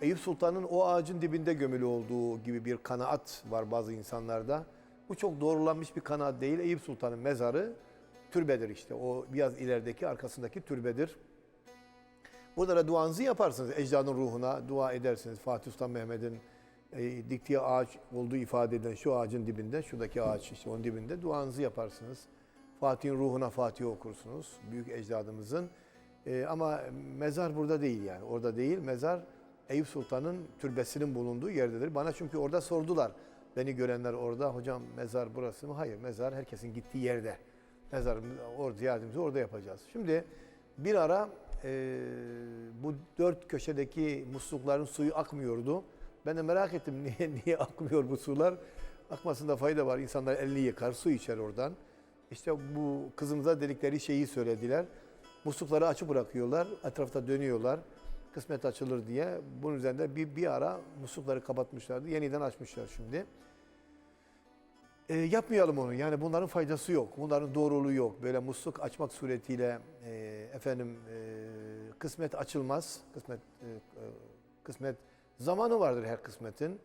Eyüp Sultan'ın o ağacın dibinde gömülü olduğu gibi bir kanaat var bazı insanlarda. Bu çok doğrulanmış bir kanaat değil. Eyüp Sultan'ın mezarı türbedir işte. O biraz ilerideki arkasındaki türbedir. Burada da duanızı yaparsınız. Ecdadın ruhuna dua edersiniz. Fatih Sultan Mehmet'in e, diktiği ağaç olduğu ifade edilen şu ağacın dibinde, şuradaki ağaç işte onun dibinde duanızı yaparsınız. Fatih'in ruhuna Fatih okursunuz. Büyük ecdadımızın. E, ama mezar burada değil yani. Orada değil. Mezar Eyüp Sultan'ın türbesinin bulunduğu yerdedir. Bana çünkü orada sordular. Beni görenler orada. Hocam mezar burası mı? Hayır. Mezar herkesin gittiği yerde. Mezarımız orada ziyaretimizi orada yapacağız. Şimdi bir ara e, bu dört köşedeki muslukların suyu akmıyordu. Ben de merak ettim niye niye akmıyor bu sular? Akmasında fayda var. İnsanlar elini yıkar, su içer oradan. İşte bu kızımıza dedikleri şeyi söylediler. Muslukları açık bırakıyorlar, etrafta dönüyorlar. Kısmet açılır diye. Bunun üzerinde bir, bir ara muslukları kapatmışlardı. Yeniden açmışlar şimdi. E, yapmayalım onu. Yani bunların faydası yok. Bunların doğruluğu yok. Böyle musluk açmak suretiyle e, efendim e, kısmet açılmaz. Kısmet e, e, kısmet zamanı vardır her kısmetin.